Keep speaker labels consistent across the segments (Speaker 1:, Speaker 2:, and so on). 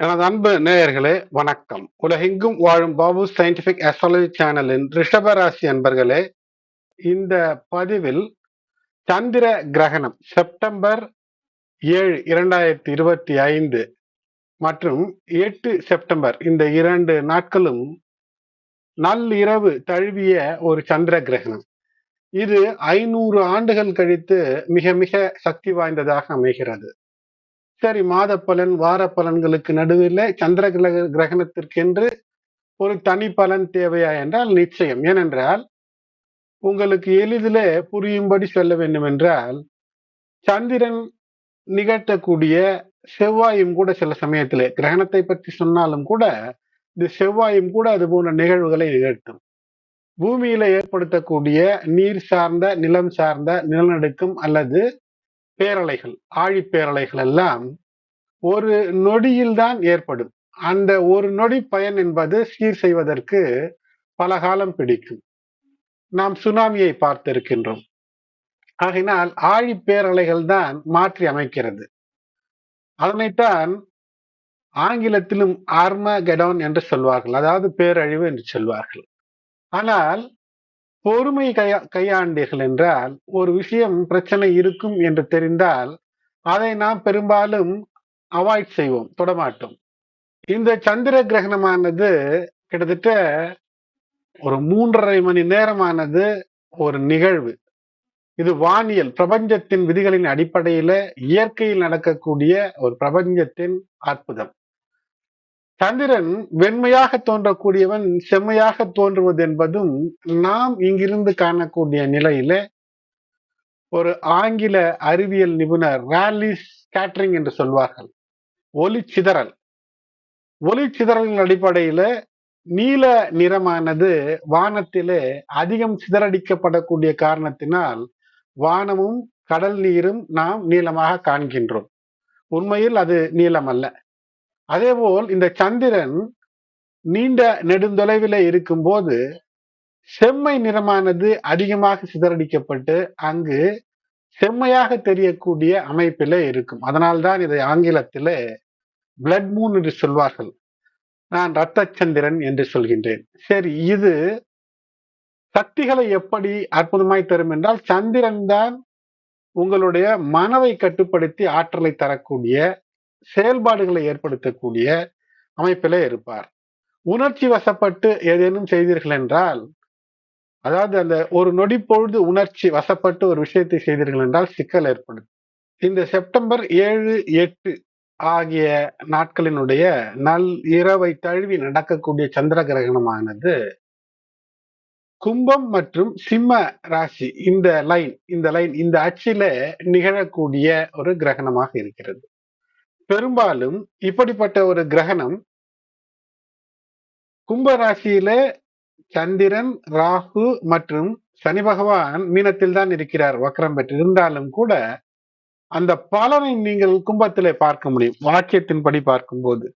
Speaker 1: எனது அன்பு நேயர்களே வணக்கம். உலகெங்கும் வாழும் பாபு சயின்டிபிக் அஸ்ட்ராலஜி சேனலின் ரிஷபராசி அன்பர்களே இந்த பதிவில் சந்திர கிரகணம் செப்டம்பர் ஏழு இரண்டாயிரத்தி இருபத்தி ஐந்து மற்றும் எட்டு செப்டம்பர் இந்த இரண்டு நாட்களும் நள்ளிரவு தழுவிய ஒரு சந்திர கிரகணம். இது ஐநூறு ஆண்டுகள் கழித்து மிக மிக சக்தி வாய்ந்ததாக அமைகிறது. சரி மாத பலன் வார பலன்களுக்கு நடுவில் சந்திர கிரக கிரகணத்திற்கென்று ஒரு தனி பலன் தேவையா என்றால் நிச்சயம். ஏனென்றால் உங்களுக்கு எளிதில் புரியும்படி சொல்ல வேண்டும் என்றால் சந்திரன் நிகழ்த்தக்கூடிய செவ்வாயும் கூட சில சமயத்திலே கிரகணத்தை பற்றி சொன்னாலும் கூட இந்த செவ்வாயும் கூட அது போன்ற நிகழ்வுகளை நிகழ்த்தும். பூமியில ஏற்படுத்தக்கூடிய நீர் சார்ந்த நிலம் சார்ந்த நிலநடுக்கம் அல்லது பேரலைகள் ஆழிப்பேரலைகள் எல்லாம் ஒரு நொடியில் தான் ஏற்படும். அந்த ஒரு நொடி பயன் என்பது சீர் செய்வதற்கு பல காலம் பிடிக்கும். நாம் சுனாமியை பார்த்திருக்கின்றோம். ஆகினால் ஆழி பேரலைகள் தான் மாற்றி அமைக்கிறது. அதனைத்தான் ஆங்கிலத்திலும் ஆர்ம கெடோன் என்று சொல்வார்கள். அதாவது பேரழிவு என்று சொல்வார்கள். ஆனால் பொறுமை கையா கையாண்டீர்கள் என்றால் ஒரு விஷயம் பிரச்சனை இருக்கும் என்று தெரிந்தால் அதை நாம் பெரும்பாலும் அவாய்ட் செய்வோம் தொடமாட்டோம். இந்த சந்திர கிரகணமானது கிட்டத்தட்ட ஒரு மூன்றரை மணி நேரமானது ஒரு நிகழ்வு. இது வானியல் பிரபஞ்சத்தின் விதிகளின் அடிப்படையில இயற்கையில் நடக்கக்கூடிய ஒரு பிரபஞ்சத்தின் அற்புதம். சந்திரன் வெண்மையாக தோன்றக்கூடியவன் செம்மையாக தோன்றுவது என்பதும் நாம் இங்கிருந்து காணக்கூடிய நிலையில ஒரு ஆங்கில அறிவியல் நிபுணர் ரேலி ஸ்கேட்ரிங் என்று சொல்வார்கள். ஒளி சிதறல். ஒளி சிதறலின் அடிப்படையில நீல நிறமானது வானத்திலே அதிகம் சிதறடிக்கப்படக்கூடிய காரணத்தினால் வானமும் கடல் நீரும் நாம் நீளமாக காண்கின்றோம். உண்மையில் அது நீளம் அல்ல அதேபோல் இந்த சந்திரன் நீண்ட நெடுந்தொலைவில் இருக்கும்போது செம்மை நிறமானது அதிகமாக சிதறடிக்கப்பட்டு அங்கு செம்மையாக தெரியக்கூடிய அமைப்பில இருக்கும். அதனால்தான் இதை ஆங்கிலத்தில பிளட் மூன் என்று சொல்வார்கள். நான் இரத்த சந்திரன் என்று சொல்கின்றேன். சரி இது சக்திகளை எப்படி அற்புதமாய் தரும் என்றால் சந்திரன் தான் உங்களுடைய மனதை கட்டுப்படுத்தி ஆற்றலை தரக்கூடிய செயல்பாடுகளை ஏற்படுத்தக்கூடிய அமைப்பிலே இருப்பார். உணர்ச்சி வசப்பட்டு ஏதேனும் செய்தீர்கள் என்றால் அதாவது அந்த ஒரு நொடி பொழுது உணர்ச்சி வசப்பட்டு ஒரு விஷயத்தை செய்தீர்கள் என்றால் சிக்கல் ஏற்படும். இந்த செப்டம்பர் ஏழு எட்டு ஆகிய நாட்களினுடைய நல் இரவை தழுவி நடக்கக்கூடிய சந்திர கிரகணமானது கும்பம் மற்றும் சிம்ம ராசி இந்த லைன் இந்த லைன் இந்த அச்சில நிகழக்கூடிய ஒரு கிரகணமாக இருக்கிறது. பெரும்பாலும் இப்படிப்பட்ட ஒரு கிரகணம் கும்பராசியில சந்திரன் ராகு மற்றும் சனி பகவான் மீனத்தில் தான் இருக்கிறார் வக்ரம் பெற்று. இருந்தாலும் கூட அந்த பலனை நீங்கள் கும்பத்திலே பார்க்க முடியும் வாக்கியத்தின்படி பார்க்கும்போது.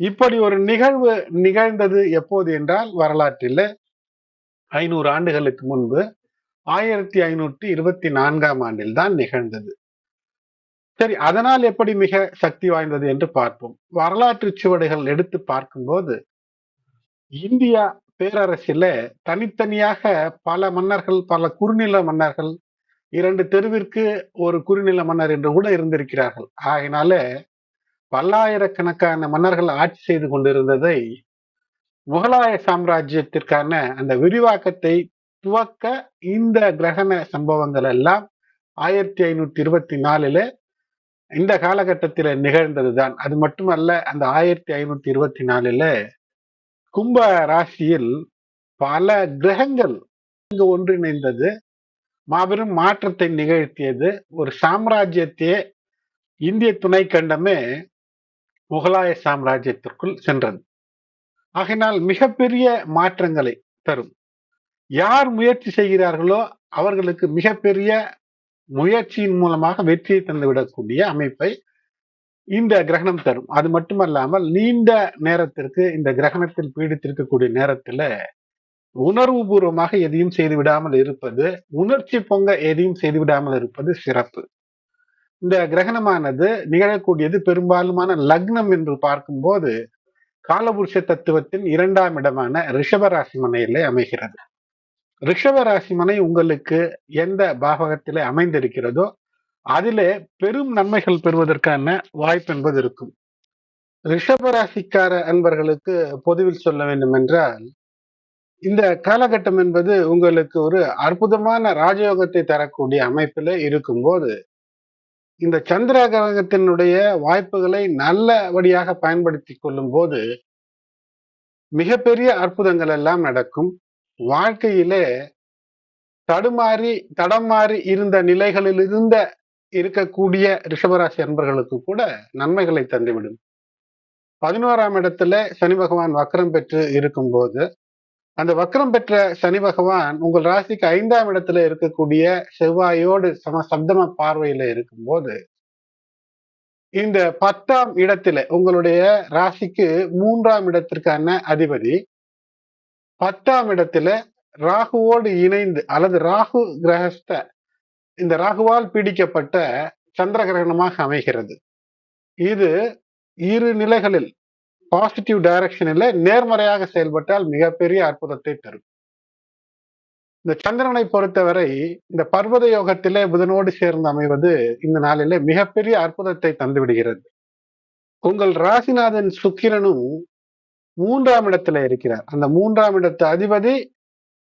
Speaker 1: இப்படி ஒரு நிகழ்வு நிகழ்ந்தது எப்போது என்றால் வரலாற்றில் ஐநூறு ஆண்டுகளுக்கு முன்பு ஆயிரத்தி ஐநூற்றி இருபத்தி நான்காம் ஆண்டில் தான் நிகழ்ந்தது. சரி அதனால் எப்படி மிக சக்தி வாய்ந்தது என்று பார்ப்போம். வரலாற்று சுவடுகள் எடுத்து பார்க்கும்போது இந்தியா பேரரசில தனித்தனியாக பல மன்னர்கள் பல குறுநில மன்னர்கள் இரண்டு தெருவிற்கு ஒரு குறுநில மன்னர் என்று கூட இருந்திருக்கிறார்கள். ஆகினால பல்லாயிரக்கணக்கான மன்னர்கள் ஆட்சி செய்து கொண்டிருந்ததை முகலாய சாம்ராஜ்யத்திற்கான அந்த விரிவாக்கத்தை துவக்க இந்த கிரகண சம்பவங்கள் எல்லாம் ஆயிரத்தி ஐநூத்தி இருபத்தி நாலுல இந்த காலகட்டத்தில் நிகழ்ந்ததுதான். அது மட்டுமல்ல அந்த ஆயிரத்தி ஐநூத்தி இருபத்தி நாலுல கும்ப ராசியில் பல கிரகங்கள் இங்கு ஒன்றிணைந்தது. மாபெரும் மாற்றத்தை நிகழ்த்தியது. ஒரு சாம்ராஜ்யத்தையே இந்திய துணை கண்டமே முகலாய சாம்ராஜ்யத்திற்குள் சென்றது. ஆகினால் மிகப்பெரிய மாற்றங்களை தரும். யார் முயற்சி செய்கிறார்களோ அவர்களுக்கு மிகப்பெரிய முயற்சியின் மூலமாக வெற்றியை தந்துவிடக்கூடிய அமைப்பை இந்த கிரகணம் தரும். அது மட்டுமல்லாமல் நீண்ட நேரத்திற்கு இந்த கிரகணத்தில் பீடித்திருக்கக்கூடிய நேரத்துல உணர்வு பூர்வமாக எதையும் செய்து விடாமல் இருப்பது உணர்ச்சி பொங்க எதையும் செய்து விடாமல் இருப்பது சிறப்பு. இந்த கிரகணமானது நிகழக்கூடியது பெரும்பாலுமான லக்னம் என்று பார்க்கும்போது காலபுருஷ தத்துவத்தின் இரண்டாம் இடமான ரிஷபராசி மனையிலே அமைகிறது. ரிஷபராசி மனை உங்களுக்கு எந்த பாவகத்திலே அமைந்திருக்கிறதோ அதிலே பெரும் நன்மைகள் பெறுவதற்கான வாய்ப்பு என்பது இருக்கும். ரிஷபராசிக்கார அன்பர்களுக்கு பொதுவில் சொல்ல வேண்டும் என்றால் இந்த காலகட்டம் என்பது உங்களுக்கு ஒரு அற்புதமான ராஜயோகத்தை தரக்கூடிய அமைப்பில் இருக்கும்போது இந்த சந்திர கிரகத்தினுடைய வாய்ப்புகளை நல்லபடியாக பயன்படுத்தி கொள்ளும் போது மிகப்பெரிய அற்புதங்கள் எல்லாம் நடக்கும். வாழ்க்கையிலே தடுமாறி தடம் மாறி இருந்த நிலைகளில் இருந்த இருக்கக்கூடிய ரிஷபராசி அன்பர்களுக்கு கூட நன்மைகளை தந்துவிடும். பதினோராம் இடத்துல சனி பகவான் வக்கரம் பெற்று இருக்கும் போது அந்த வக்கரம் பெற்ற சனி பகவான் உங்கள் ராசிக்கு ஐந்தாம் இடத்துல இருக்கக்கூடிய செவ்வாயோடு சம சப்தம பார்வையில இருக்கும்போது இந்த பத்தாம் இடத்துல உங்களுடைய ராசிக்கு மூன்றாம் இடத்திற்கான அதிபதி பத்தாம் இடத்துல ராகுவோடு இணைந்து அல்லது ராகு கிரகஸ்த இந்த ராகுவால் பீடிக்கப்பட்ட சந்திர கிரகணமாக அமைகிறது. இது இரு நிலைகளில் பாசிட்டிவ் டைரக்ஷனில் நேர்மறையாக செயல்பட்டால் மிகப்பெரிய அற்புதத்தை தரும். இந்த சந்திரனை பொறுத்தவரை இந்த பர்வத யோகத்திலே புதனோடு சேர்ந்து அமைவது இந்த நாளிலே மிகப்பெரிய அற்புதத்தை தந்துவிடுகிறது. உங்கள் ராசிநாதன் சுக்கிரனும் மூன்றாம் இடத்துல இருக்கிறார். அந்த மூன்றாம் இடத்து அதிபதி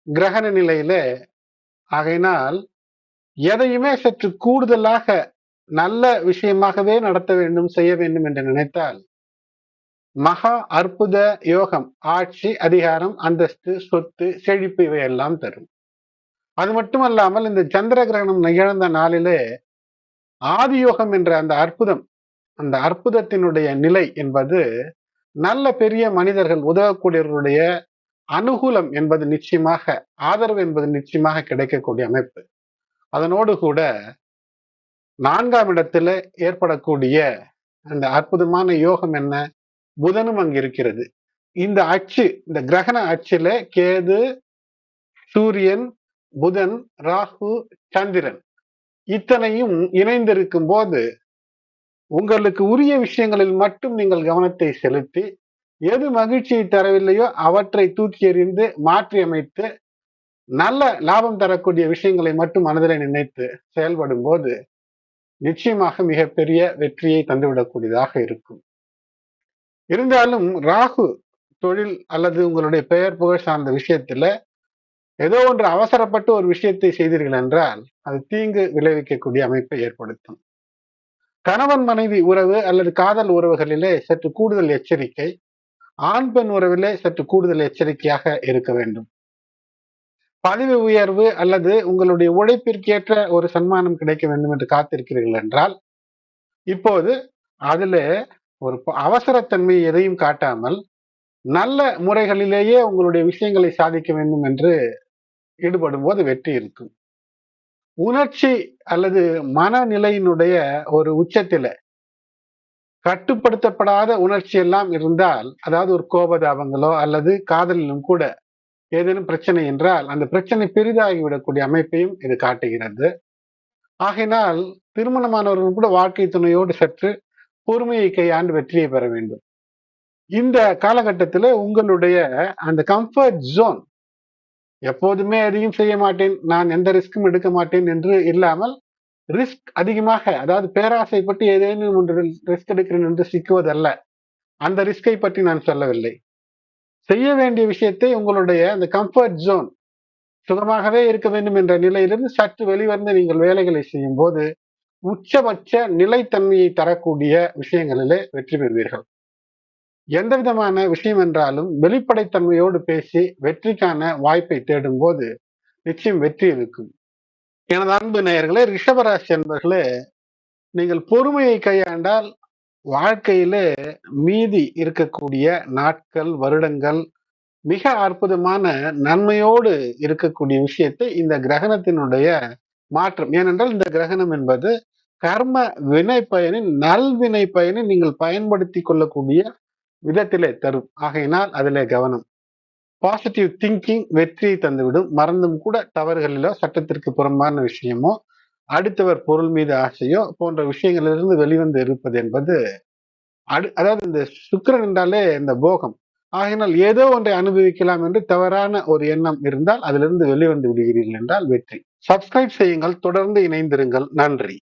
Speaker 1: கிரகண நிலையில ஆகையினால் எதையுமே சற்று கூடுதலாக நல்ல விஷயமாகவே நடத்த வேண்டும் செய்ய வேண்டும் என்று நினைத்தால் மகா அற்புத யோகம் ஆட்சி அதிகாரம் அந்தஸ்து சொத்து செழிப்பு இவையெல்லாம் தரும். அது மட்டுமல்லாமல் இந்த சந்திர கிரகணம் நிகழ்ந்த நாளிலே ஆதியோகம் என்ற அந்த அற்புதம் அந்த அற்புதத்தினுடைய நிலை என்பது நல்ல பெரிய மனிதர்கள் உதவக்கூடியவர்களுடைய அனுகூலம் என்பது நிச்சயமாக ஆதரவு என்பது நிச்சயமாக கிடைக்கக்கூடிய அமைப்பு. அதனோடு கூட நான்காம் இடத்துல ஏற்படக்கூடிய அந்த அற்புதமான யோகம் என்ன? புதனும் அங்கு இருக்கிறது. இந்த அச்சு இந்த கிரகண அச்சுல கேது சூரியன் புதன் ராகு சந்திரன் இத்தனையும் இணைந்திருக்கும் போது உங்களுக்கு உரிய விஷயங்களில் மட்டும் நீங்கள் கவனத்தை செலுத்தி எது மகிழ்ச்சியை தரவில்லையோ அவற்றை தூக்கி எறிந்து மாற்றி அமைத்து நல்ல லாபம் தரக்கூடிய விஷயங்களை மட்டும் மனதில் நினைத்து செயல்படும் போது நிச்சயமாக மிகப்பெரிய வெற்றியை தந்துவிடக்கூடியதாக இருக்கும். இருந்தாலும் ராகு தொழில் அல்லது உங்களுடைய பெயர் புகழ் சார்ந்த விஷயத்துல ஏதோ ஒன்று அவசரப்பட்டு ஒரு விஷயத்தை செய்தீர்கள் என்றால் அது தீங்கு விளைவிக்கக்கூடிய அமைப்பை ஏற்படுத்தும். கணவன் மனைவி உறவு அல்லது காதல் உறவுகளிலே சற்று கூடுதல் எச்சரிக்கை ஆண் பெண் உறவிலே சற்று கூடுதல் எச்சரிக்கையாக இருக்க வேண்டும். பதவி உயர்வு அல்லது உங்களுடைய உழைப்பிற்கேற்ற ஒரு சன்மானம் கிடைக்க வேண்டும் என்று காத்திருக்கிறீர்கள் என்றால் இப்போது அதுல ஒரு அவசரத்தன்மை எதையும் காட்டாமல் நல்ல முறைகளிலேயே உங்களுடைய விஷயங்களை சாதிக்க வேண்டும் என்று ஈடுபடும் போது வெற்றி இருக்கும். உணர்ச்சி அல்லது மனநிலையினுடைய ஒரு உச்சத்தில கட்டுப்படுத்தப்படாத உணர்ச்சி எல்லாம் இருந்தால் அதாவது ஒரு கோபதாபங்களோ அல்லது காதலிலும் கூட ஏதேனும் பிரச்சனை என்றால் அந்த பிரச்சனை பெரிதாகிவிடக்கூடிய அமைப்பையும் இது காட்டுகிறது. ஆகையினால் திருமணமானவர்கள் கூட வாழ்க்கை துணையோடு சற்று பொறுமையை கையாண்டு வெற்றியை பெற வேண்டும். இந்த காலகட்டத்தில் உங்களுடைய அந்த கம்ஃபர்ட் ஜோன் எப்போதுமே எதையும் செய்ய மாட்டேன். நான் எந்த ரிஸ்க்கும் எடுக்க மாட்டேன் என்று இல்லாமல் ரிஸ்க் அதிகமாக அதாவது பேராசை பற்றி ஏதேனும் ஒன்று ரிஸ்க் எடுக்கிறேன் என்று சிக்குவதல்ல. அந்த ரிஸ்கை பற்றி நான் சொல்லவில்லை. செய்ய வேண்டிய விஷயத்தை உங்களுடைய அந்த கம்ஃபர்ட் ஜோன் சுகமாகவே இருக்க வேண்டும் என்ற நிலையிலிருந்து சற்று வெளிவந்து நீங்கள் வேலைகளை செய்யும் போது உச்சபட்ச நிலைத்தன்மையை தரக்கூடிய விஷயங்களிலே வெற்றி பெறுவீர்கள். எந்த விதமான விஷயம் என்றாலும் வெளிப்படைத்தன்மையோடு பேசி வெற்றிக்கான வாய்ப்பை தேடும் போது நிச்சயம் வெற்றி இருக்கும். எனது அன்பு நேயர்களே ரிஷபராசி என்பர்களே நீங்கள் பொறுமையை கையாண்டால் வாழ்க்கையிலே மீதி இருக்கக்கூடிய நாட்கள் வருடங்கள் மிக அற்புதமான நன்மையோடு இருக்கக்கூடிய விஷயத்தை இந்த கிரகணத்தினுடைய மாற்றம். ஏனென்றால் இந்த கிரகணம் என்பது கர்ம வினை பயனின் நல்வினை பயனை நீங்கள் பயன்படுத்தி கொள்ளக்கூடிய விதத்திலே தரும். ஆகையினால் அதிலே கவனம். பாசிட்டிவ் திங்கிங் வெற்றியை தந்துவிடும். மறந்தும் கூட தவறுகளிலோ சட்டத்திற்கு புறம்பான விஷயமோ அடுத்தவர் பொருள் மீது ஆசையோ போன்ற விஷயங்களிலிருந்து வெளிவந்து இருப்பது என்பது அடு அதாவது இந்த சுக்கிரன் என்றாலே இந்த போகம். ஆகினால் ஏதோ ஒன்றை அனுபவிக்கலாம் என்று தவறான ஒரு எண்ணம் இருந்தால் அதிலிருந்து வெளிவந்து விடுகிறீர்கள் என்றால் வெற்றி. சப்ஸ்கிரைப் செய்யுங்கள். தொடர்ந்து இணைந்திருங்கள். நன்றி.